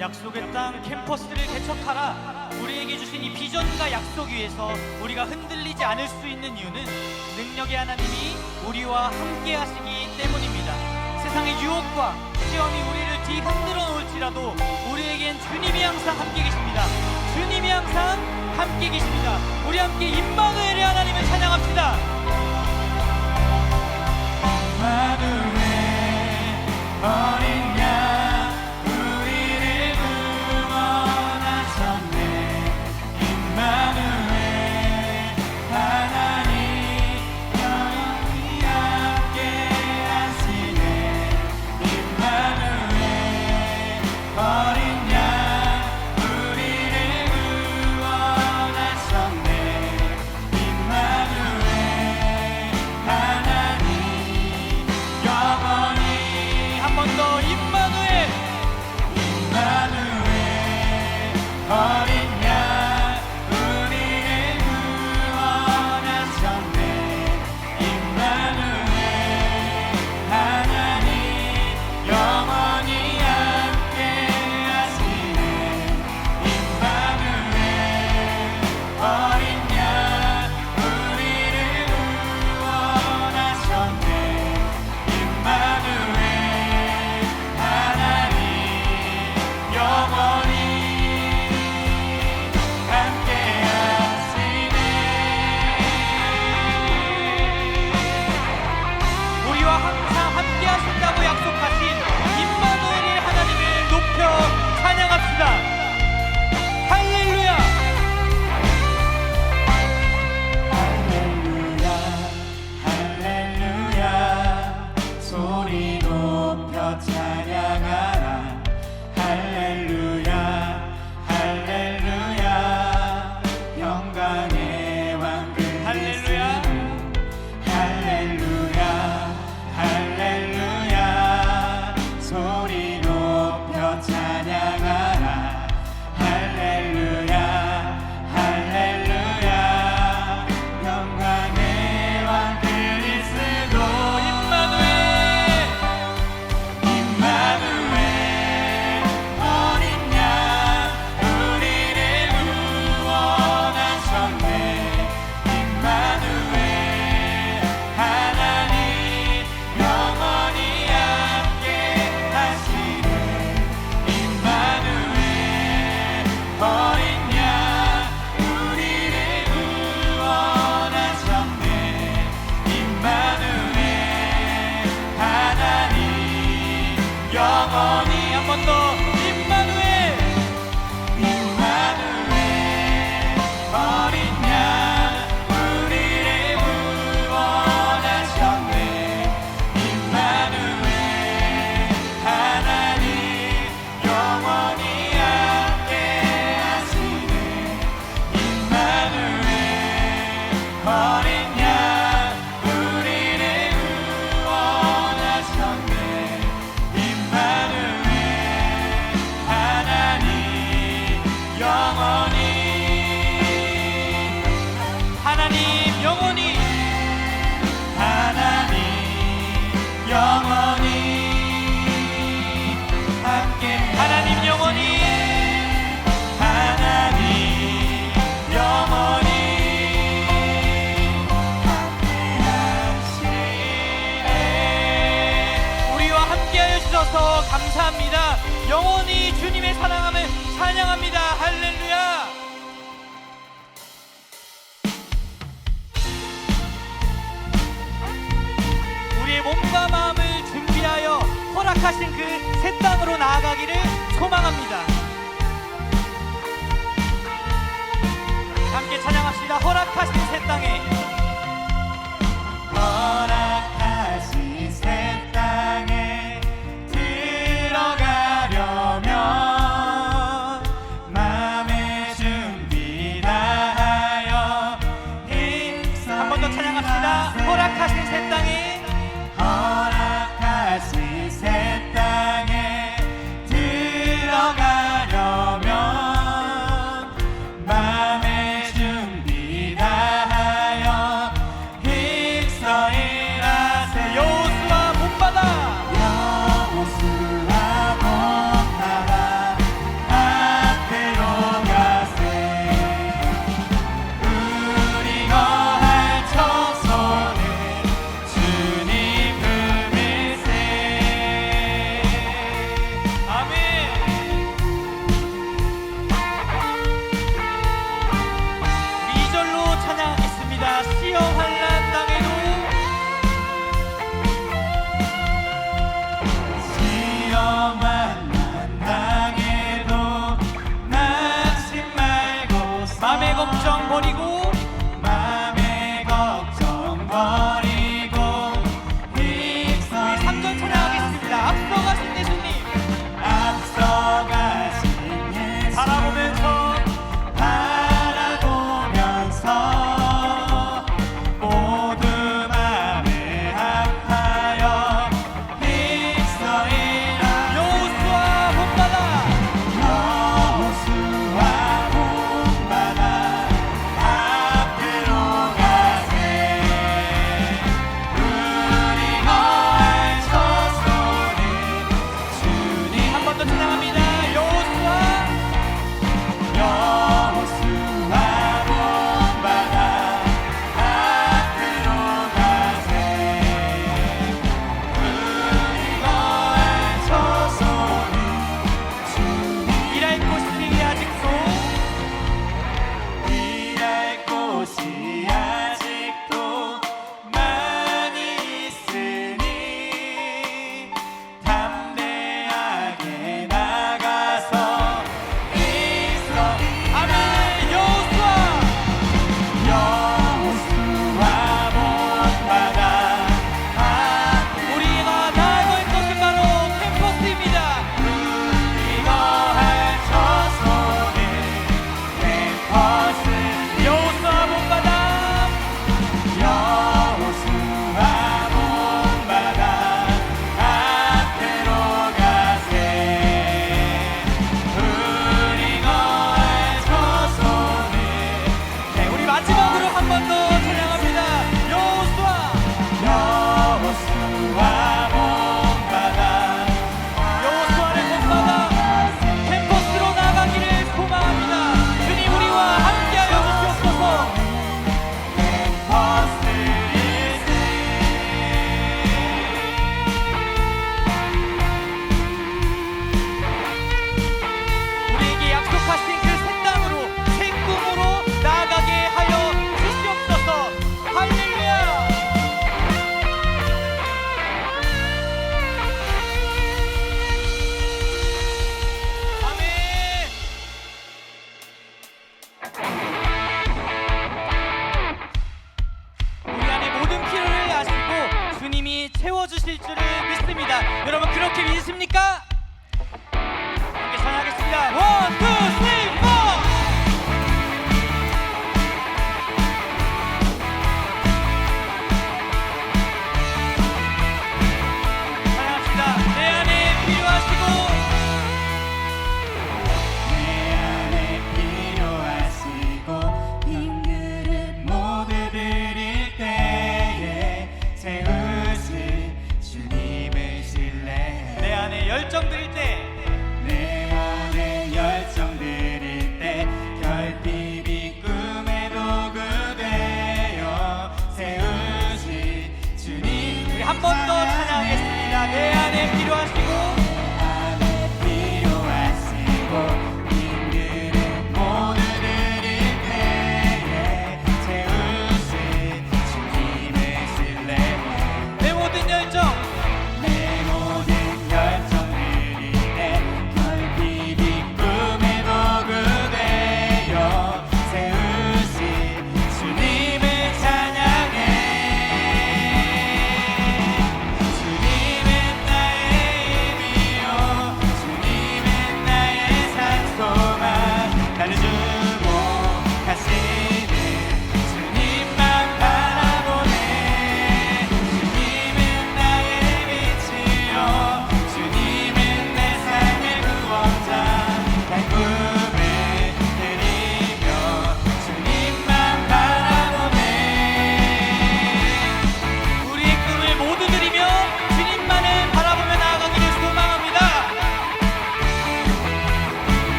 약속의 땅 캠퍼스를 개척하라. 우리에게 주신 이 비전과 약속 위에서 우리가 흔들리지 않을 수 있는 이유는 능력의 하나님이 우리와 함께 하시기 때문입니다. 세상의 유혹과 시험이 우리를 뒤흔들어 놓을지라도 우리에겐 주님이 항상 함께 계십니다. 주님이 항상 함께 계십니다. 우리 함께 임마누엘의 하나님을 찬양합시다. 임마누엘 어린 me. 허락하신 그 새 땅으로 나아가기를 소망합니다. 함께 찬양합시다. 허락하신 새 땅에.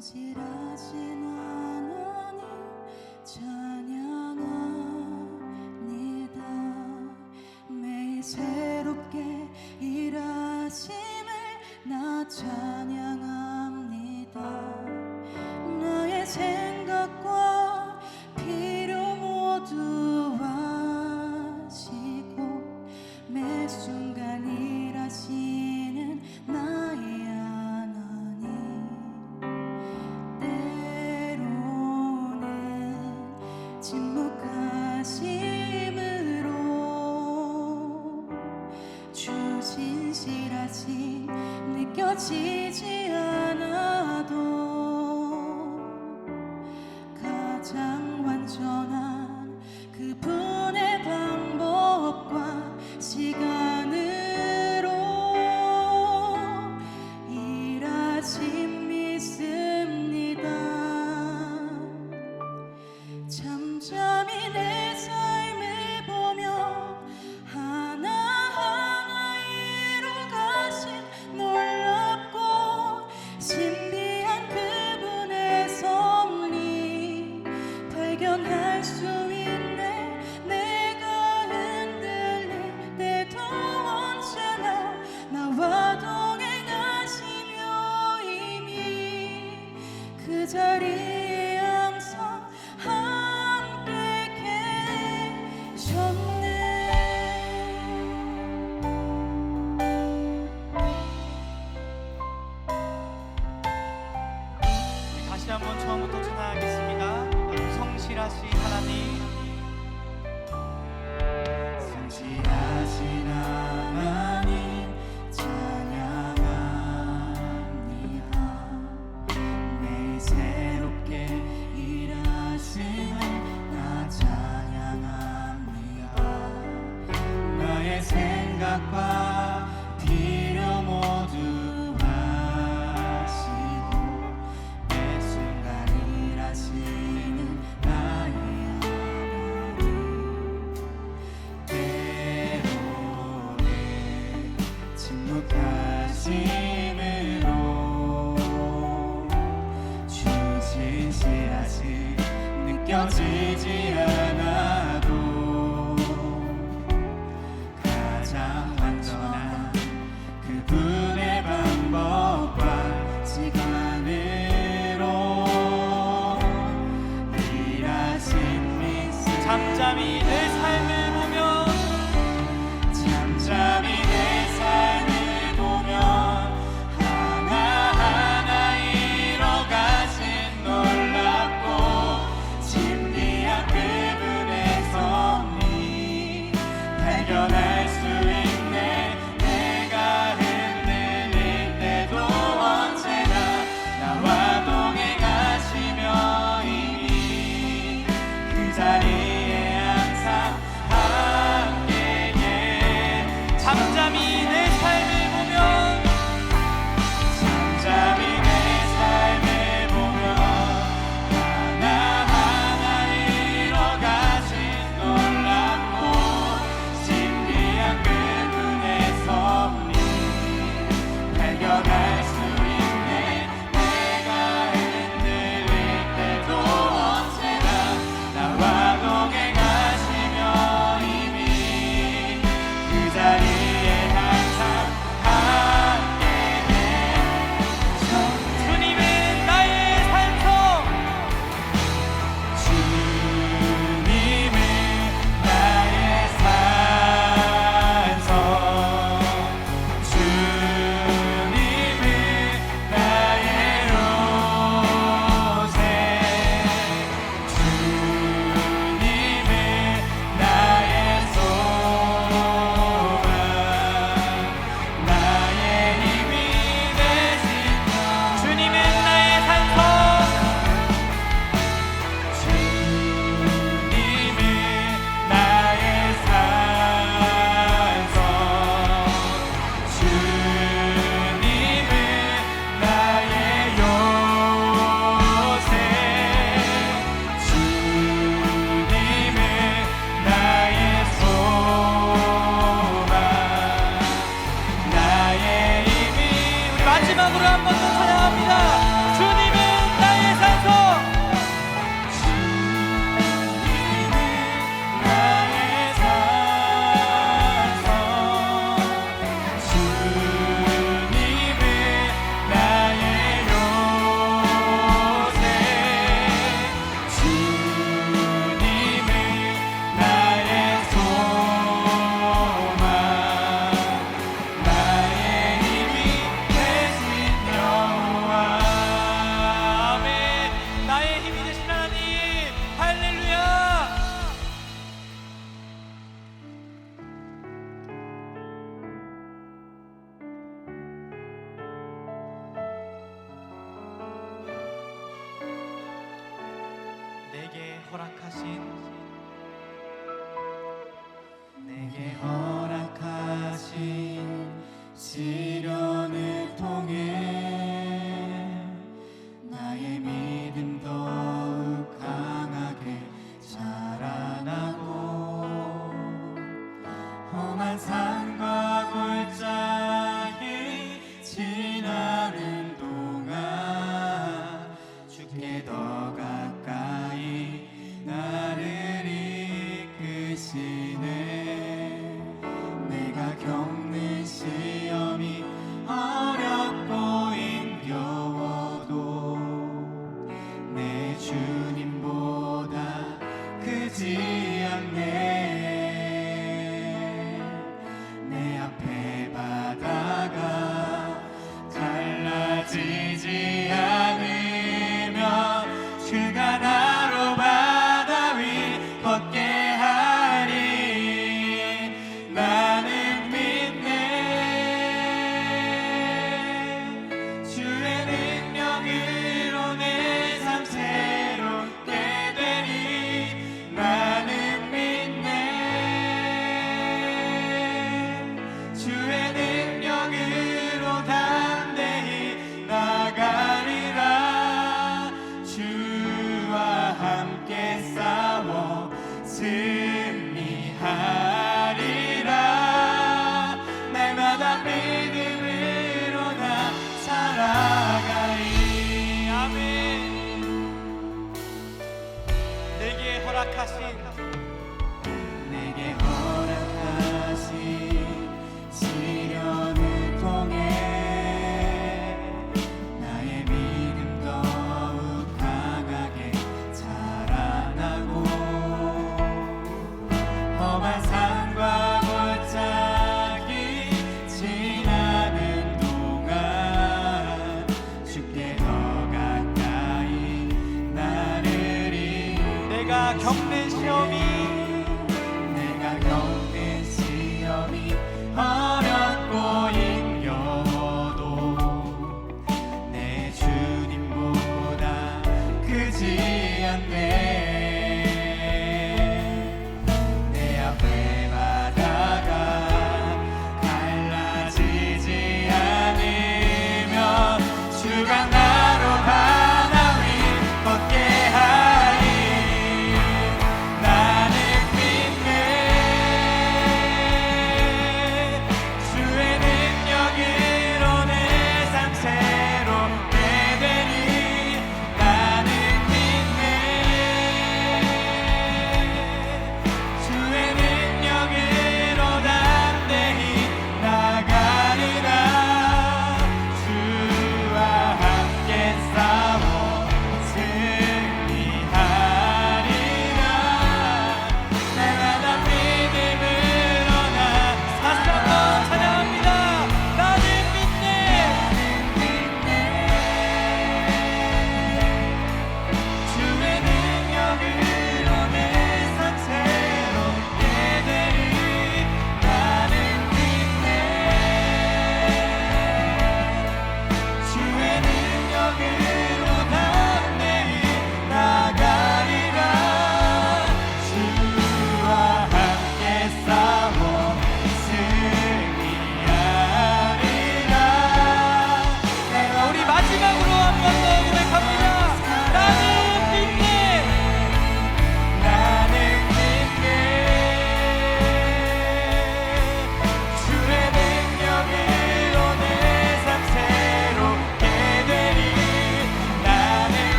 성실하신 하나님 찬양합니다. 매일 새롭게 한번 처음부터 찬양하겠습니다. 성실하신 하나님.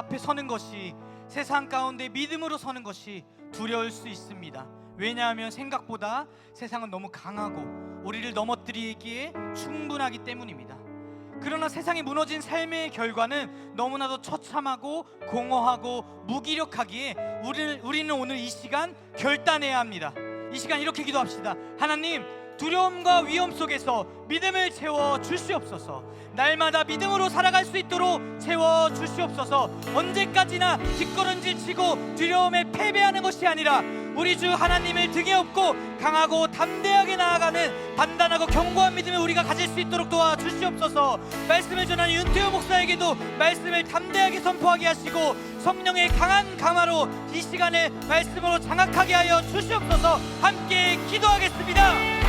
앞에 서는 것이 세상 가운데 믿음으로 서는 것이 두려울 수 있습니다. 왜냐하면 생각보다 세상은 너무 강하고 우리를 넘어뜨리기에 충분하기 때문입니다. 그러나 세상이 무너진 삶의 결과는 너무나도 처참하고 공허하고 무기력하기에 우리는 오늘 이 시간 결단해야 합니다. 이 시간 이렇게 기도합시다. 하나님, 두려움과 위험 속에서 믿음을 채워 주시옵소서. 날마다 믿음으로 살아갈 수 있도록 채워 주시옵소서. 언제까지나 뒷걸음질 치고 두려움에 패배하는 것이 아니라 우리 주 하나님을 등에 업고 강하고 담대하게 나아가는 단단하고 견고한 믿음을 우리가 가질 수 있도록 도와 주시옵소서. 말씀을 전하는 윤태호 목사에게도 말씀을 담대하게 선포하게 하시고 성령의 강한 강화로 이 시간을 말씀으로 장악하게 하여 주시옵소서. 함께 기도하겠습니다.